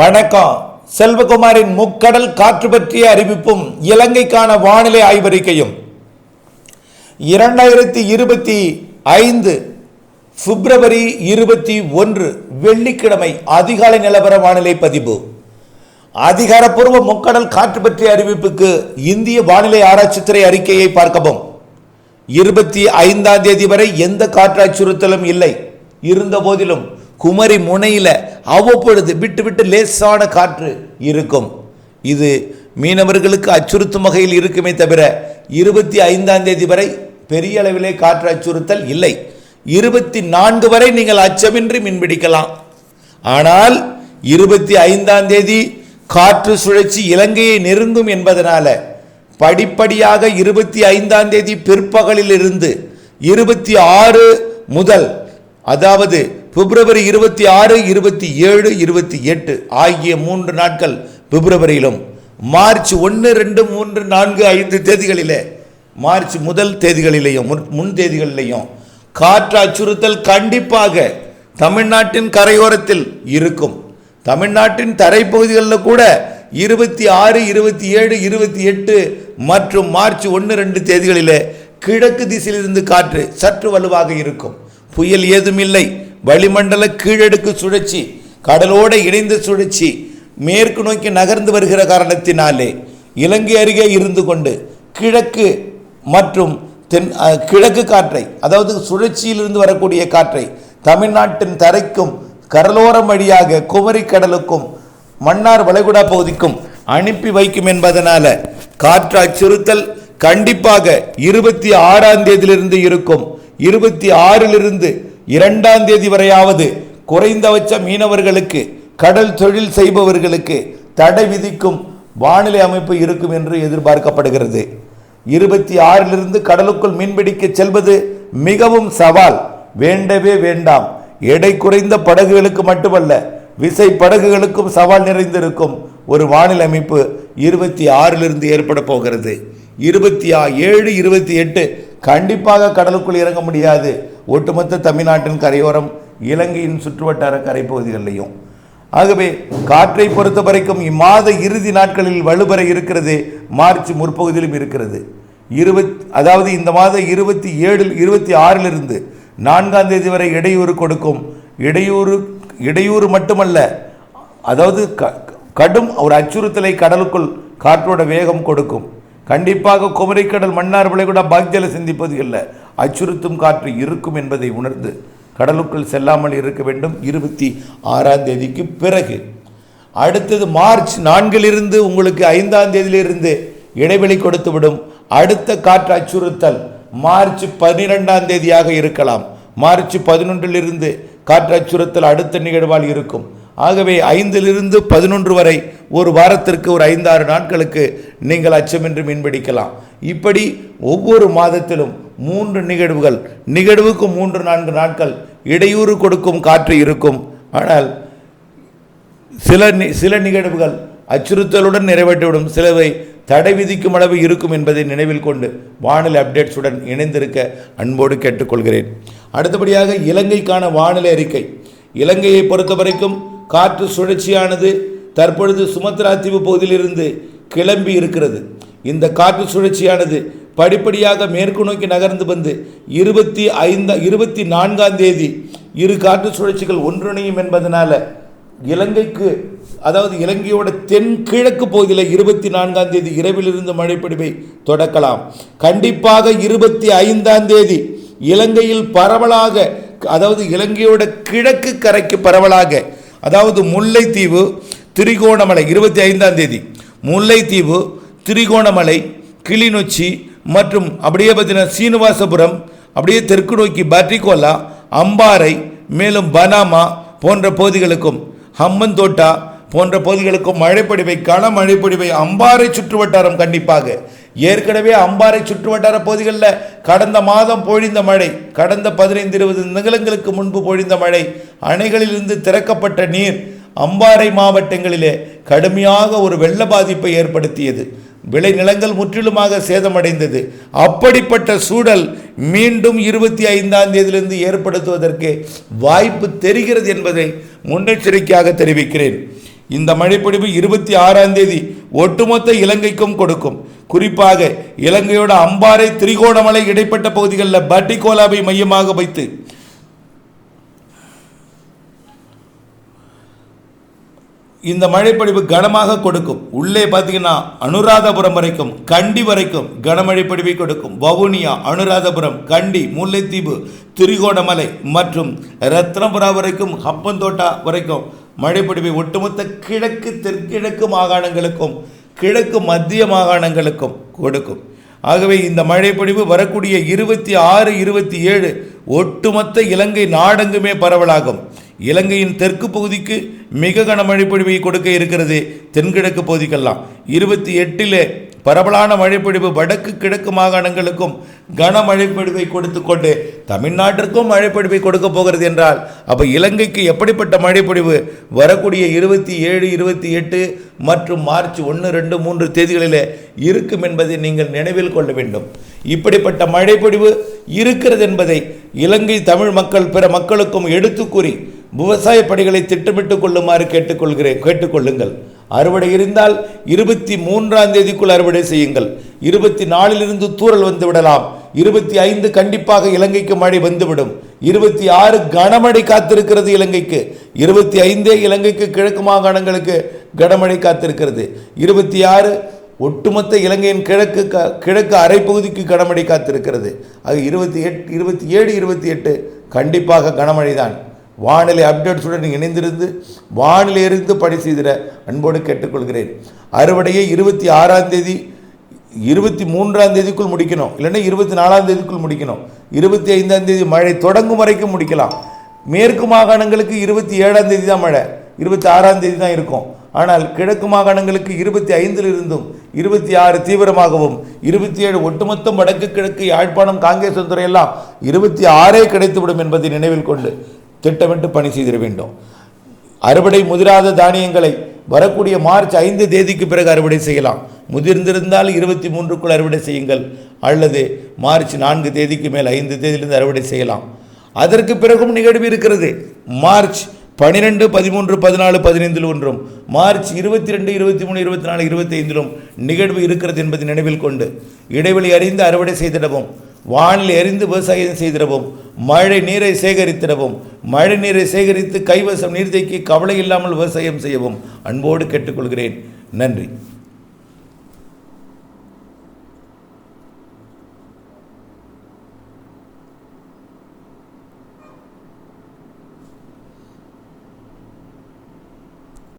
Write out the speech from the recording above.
வணக்கம். செல்வகுமாரின் முக்கடல் காற்று பற்றிய அறிவிப்பும் இலங்கைக்கான வானிலை ஆய்வறிக்கையும். இரண்டாயிரத்தி இருபத்தி ஐந்து பிப்ரவரி இருபத்தி ஒன்று வெள்ளிக்கிழமை அதிகாலை நிலவர வானிலை பதிவு. அதிகாரப்பூர்வ முக்கடல் காற்று பற்றிய அறிவிப்புக்கு இந்திய வானிலை ஆராய்ச்சித்துறை அறிக்கையை பார்க்கவும். இருபத்தி ஐந்தாம் தேதி வரை எந்த காற்று அச்சுறுத்தலும் இல்லை. இருந்த போதிலும் குமரி முனையில் அவ்வப்பொழுது விட்டு விட்டு லேசான காற்று இருக்கும். இது மீனவர்களுக்கு அச்சுறுத்தும் வகையில் இருக்குமே தவிர இருபத்தி ஐந்தாம் தேதி வரை பெரிய அளவிலே காற்று அச்சுறுத்தல் இல்லை. இருபத்தி நான்கு வரை நீங்கள் அச்சமின்றி மீன்பிடிக்கலாம் ஆனால் இருபத்தி ஐந்தாம் தேதி காற்று சுழற்சி இலங்கையை நெருங்கும் என்பதனால படிப்படியாக இருபத்தி ஐந்தாம் தேதி பிற்பகலில் இருந்து இருபத்தி ஆறு முதல் அதாவது பிப்ரவரி இருபத்தி ஆறு இருபத்தி ஏழு இருபத்தி எட்டு ஆகிய மூன்று நாட்கள் பிப்ரவரியிலும் மார்ச் ஒன்று ரெண்டு மூன்று நான்கு ஐந்து தேதிகளிலே மார்ச் முதல் தேதிகளிலேயும் முன் முன் தேதிகளிலேயும் காற்று அச்சுறுத்தல் கண்டிப்பாக தமிழ்நாட்டின் கரையோரத்தில் இருக்கும். தமிழ்நாட்டின் தரைப்பகுதிகளில் கூட இருபத்தி ஆறு இருபத்தி ஏழு இருபத்தி எட்டு மற்றும் மார்ச் ஒன்று ரெண்டு தேதிகளிலே கிழக்கு திசையிலிருந்து காற்று சற்று வலுவாக இருக்கும். புயல் ஏதும் இல்லை வளிமண்டல கீழடுக்கு சுழற்சி கடலோடு இணைந்த சுழற்சி மேற்கு நோக்கி நகர்ந்து வருகிற காரணத்தினாலே இலங்கை அருகே இருந்து கொண்டு கிழக்கு மற்றும் தென் கிழக்கு காற்றை அதாவது சுழற்சியிலிருந்து வரக்கூடிய காற்றை தமிழ்நாட்டின் தரைக்கும் கடலோரம் வழியாக குமரி கடலுக்கும் மன்னார் வளைகுடா பகுதிக்கும் அனுப்பி வைக்கும் என்பதனால காற்று அச்சுறுத்தல் கண்டிப்பாக இருபத்தி ஆறாம் தேதியிலிருந்து இருக்கும். இருபத்தி ஆறிலிருந்து இரண்டாம் தேதி வரையாவது குறைந்தபட்ச மீனவர்களுக்கு கடல் தொழில் செய்பவர்களுக்கு தடை விதிக்கும் வானிலை அமைப்பு இருக்கும் என்று எதிர்பார்க்கப்படுகிறது. இருபத்தி ஆறிலிருந்து கடலுக்குள் மீன்பிடிக்க செல்வது மிகவும் சவால். வேண்டவே வேண்டாம். எடை குறைந்த படகுகளுக்கு மட்டுமல்ல விசை படகுகளுக்கும் சவால் நிறைந்திருக்கும் ஒரு வானிலை அமைப்பு இருபத்தி ஆறிலிருந்து ஏற்பட போகிறது. இருபத்தி ஆ- ஏழு இருபத்தி எட்டு கண்டிப்பாக கடலுக்குள் இறங்க முடியாது. ஒட்டுமொத்த தமிழ்நாட்டின் கரையோரம் இலங்கையின் சுற்றுவட்டார கரைப்பகுதிகளிலையும். ஆகவே காற்றை பொறுத்த வரைக்கும் இம்மாத இறுதி நாட்களில் வலுபெற இருக்கிறது. மார்ச் முற்பகுதியிலும் இருக்கிறது. இருபத் அதாவது இந்த மாதம் இருபத்தி ஏழில் இருபத்தி ஆறிலிருந்து நான்காம் தேதி வரை இடையூறு கொடுக்கும். இடையூறு இடையூறு மட்டுமல்ல அதாவது க- கடும் ஒரு அச்சுறுத்தலை கடலுக்குள் காற்றோட வேகம் கொடுக்கும். கண்டிப்பாக குமரிக்கடல் மன்னார் விளைகுடா பாக்ஜல இல்லை. அச்சுறுத்தும் காற்று இருக்கும் என்பதை உணர்ந்து கடலுக்குள் செல்லாமல் இருக்க வேண்டும். இருபத்தி ஆறாம் தேதிக்கு பிறகு. அடுத்தது மார்ச் நான்கிலிருந்து உங்களுக்கு ஐந்தாம் தேதியிலிருந்து இடைவெளி கொடுத்துவிடும் அடுத்த காற்று அச்சுறுத்தல் மார்ச் பன்னிரெண்டாம் தேதியாக இருக்கலாம். மார்ச் பதினொன்றிலிருந்து காற்று அச்சுறுத்தல் அடுத்த நிகழ்வால் இருக்கும். ஆகவே ஐந்திலிருந்து பதினொன்று வரை ஒரு வாரத்திற்கு ஒரு ஐந்தாறு நாட்களுக்கு நீங்கள் அச்சமின்றி மீன்பிடிக்கலாம். இப்படி ஒவ்வொரு மாதத்திலும் மூன்று நிகழ்வுகள் நிகழ்வுக்கு மூன்று நான்கு நாட்கள் இடையூறு கொடுக்கும் காற்று இருக்கும். ஆனால் சில நி- சில நிகழ்வுகள் அச்சுறுத்தலுடன் நிறைவேற்றிவிடும். சிலவை தடை விதிக்கும் அளவு இருக்கும் என்பதை நினைவில் கொண்டு வானிலை அப்டேட்ஸுடன் இணைந்திருக்க அன்போடு கேட்டுக்கொள்கிறேன். அடுத்தபடியாக இலங்கைக்கான வானிலை அறிக்கை. இலங்கையை பொறுத்த வரைக்கும் காற்று சுழற்சியானது தற்பொழுது சுமத்ரா தீவு பகுதியிலிருந்து கிளம்பி இருக்கிறது. இந்த காற்று சுழற்சியானது படிப்படியாக மேற்கு நோக்கி நகர்ந்து வந்து இருபத்தி ஐந்தா இருபத்தி நான்காம் தேதி இரு காற்று சுழற்சிகள் ஒன்றிணையும் என்பதனால் இலங்கைக்கு அதாவது இலங்கையோட தென்கிழக்கு பகுதியில் இருபத்தி நான்காம் தேதி இரவிலிருந்து மழைப்பொழிவை தொடக்கலாம். கண்டிப்பாக இருபத்தி ஐந்தாம் தேதி இலங்கையில் பரவலாக அதாவது இலங்கையோட கிழக்கு கரைக்கு பரவலாக அதாவது முல்லைத்தீவு திரிகோணமலை இருபத்தி ஐந்தாம் தேதி. முல்லைத்தீவு திரிகோணமலை கிளிநொச்சி மற்றும் அப்படியே பார்த்தீங்கன்னா சீனிவாசபுரம் அப்படியே தெற்கு நோக்கி பட்ரிகோலா அம்பாறை மேலும் பனாமா போன்ற பகுதிகளுக்கும் ஹம்மந்தோட்டா போன்ற பகுதிகளுக்கும் மழைப்பொடிவை கன மழைப்பொடிவை அம்பாறை சுற்றுவட்டாரம் கண்டிப்பாக ஏற்கனவே அம்பாறை சுற்றுவட்டார பகுதிகளில் கடந்த மாதம் பொழிந்த மழை கடந்த பதினைந்து இருபது நிகழங்களுக்கு முன்பு பொழிந்த மழை அணைகளிலிருந்து திறக்கப்பட்ட நீர் அம்பாறை மாவட்டங்களிலே கடுமையாக ஒரு வெள்ள பாதிப்பை ஏற்படுத்தியது. விளைநிலங்கள் முற்றிலுமாக சேதமடைந்தது. அப்படிப்பட்ட சூழல் மீண்டும் இருபத்தி ஐந்தாம் தேதியிலிருந்து ஏற்படுத்துவதற்கு வாய்ப்பு தெரிகிறது என்பதை முன்னெச்சரிக்கையாக தெரிவிக்கிறேன். இந்த மழைப்பொழிவு இருபத்தி ஆறாம் தேதி ஒட்டுமொத்த இலங்கைக்கும் கொடுக்கும். குறிப்பாக இலங்கையோட அம்பாறை திரிகோணமலை இடைப்பட்ட பகுதிகளில் பட்டிகோலாவை மையமாக வைத்து இந்த மழைப்பொழிவு கனமாக கொடுக்கும். உள்ளே பார்த்தீங்கன்னா அனுராதபுரம் வரைக்கும் கண்டி வரைக்கும் கனமழை பொழிவை கொடுக்கும். வவுனியா அனுராதபுரம் கண்டி முல்லைத்தீவு திரிகோணமலை மற்றும் ரத்னபுரா வரைக்கும் ஹப்பந்தோட்டா வரைக்கும் மழைப்பொழிவை ஒட்டுமொத்த கிழக்கு தெற்கிழக்கு மாகாணங்களுக்கும் கிழக்கு மத்திய மாகாணங்களுக்கும் கொடுக்கும். ஆகவே இந்த மழைப்பொழிவு வரக்கூடிய இருபத்தி ஆறு இருபத்தி ஏழு ஒட்டுமொத்த இலங்கை நாடெங்குமே பரவலாகும். இலங்கையின் தெற்கு பகுதிக்கு மிக கனமழை பொழிவை கொடுக்க இருக்கிறது தென்கிழக்கு பகுதிக்கெல்லாம். இருபத்தி எட்டிலே பரவலான மழைப்பொழிவு வடக்கு கிழக்கு மாகாணங்களுக்கும் கன பொழிவை கொடுத்து கொண்டு தமிழ்நாட்டிற்கும் மழைப்பொழிவை கொடுக்க போகிறது என்றால் அப்போ இலங்கைக்கு எப்படிப்பட்ட மழைப்பொழிவு வரக்கூடிய இருபத்தி ஏழு இருபத்தி எட்டு மற்றும் மார்ச் ஒன்று ரெண்டு மூன்று தேதிகளிலே இருக்கும் என்பதை நீங்கள் நினைவில் கொள்ள வேண்டும். இப்படிப்பட்ட மழைப்பொழிவு இருக்கிறது என்பதை இலங்கை தமிழ் மக்கள் பிற மக்களுக்கும் எடுத்து கூறி விவசாய பணிகளை திட்டமிட்டுக் கொள்ளுமாறு கேட்டுக்கொள்கிறேன் கேட்டுக்கொள்ளுங்கள். அறுவடை இருந்தால் இருபத்தி மூன்றாம் தேதிக்குள் அறுவடை செய்யுங்கள். இருபத்தி நாலிலிருந்து தூறல் வந்து விடலாம். இருபத்தி ஐந்து கண்டிப்பாக இலங்கைக்கு மழை வந்துவிடும். இருபத்தி ஆறு கனமழை காத்திருக்கிறது இலங்கைக்கு. இருபத்தி ஐந்தே இலங்கைக்கு கிழக்கு மாகாணங்களுக்கு கனமழை காத்திருக்கிறது. இருபத்தி ஆறு ஒட்டுமொத்த இலங்கையின் கிழக்கு க கிழக்கு அரைப்பகுதிக்கு கனமழை காத்திருக்கிறது. அது இருபத்தி எட்டு இருபத்தி ஏழு இருபத்தி எட்டு கண்டிப்பாக கனமழை தான் வானிலை அப்டேட்ஸுடன் இணைந்திருந்து வானிலையிலிருந்து பணி செய்திட அன்போடு கேட்டுக்கொள்கிறேன். அறுவடையை இருபத்தி ஆறாம் தேதி இருபத்தி மூன்றாம் தேதிக்குள் முடிக்கணும். இல்லைன்னா இருபத்தி நாலாம் தேதிக்குள் முடிக்கணும். இருபத்தி ஐந்தாம் தேதி மழை தொடங்கும் வரைக்கும் முடிக்கலாம். மேற்கு மாகாணங்களுக்கு இருபத்தி ஏழாம் தேதி தான் மழை. இருபத்தி ஆறாம் தேதி தான் இருக்கும். ஆனால் கிழக்கு மாகாணங்களுக்கு இருபத்தி ஐந்தில் இருந்தும் இருபத்தி ஆறு தீவிரமாகவும் இருபத்தி ஏழு ஒட்டுமொத்தம் வடக்கு கிழக்கு யாழ்ப்பாணம் காங்கேசன் துறையெல்லாம் இருபத்தி ஆறே கிடைத்துவிடும் என்பதை நினைவில் கொண்டு திட்டமிட்டு பணி செய்திட வேண்டும். அறுவடை முதிராத தானியங்களை வரக்கூடிய மார்ச் ஐந்து தேதிக்கு பிறகு அறுவடை செய்யலாம். முதிர்ந்திருந்தால் இருபத்தி மூன்றுக்குள் அறுவடை செய்யுங்கள். அல்லது மார்ச் நான்கு தேதிக்கு மேல் ஐந்து தேதியிலிருந்து அறுவடை செய்யலாம். அதற்கு பிறகும் நிகழ்வு இருக்கிறது. மார்ச் பனிரெண்டு பதிமூன்று பதினாலு பதினைந்தில் ஒன்றும். மார்ச் இருபத்தி ரெண்டு இருபத்தி மூணு இருபத்தி நாலு இருபத்தி ஐந்திலும் நிகழ்வு இருக்கிறது என்பதை நினைவில் கொண்டு இடைவெளி அறிந்து அறுவடை செய்திடவும். வானில் எரிந்து விவசாயம் செய்திடவும் மழை நீரை சேகரித்திடவும் மழை நீரை சேகரித்து கைவசம் நீர்த்தேக்கி கவலை இல்லாமல் விவசாயம் செய்யவும் அன்போடு கேட்டுக்கொள்கிறேன். நன்றி.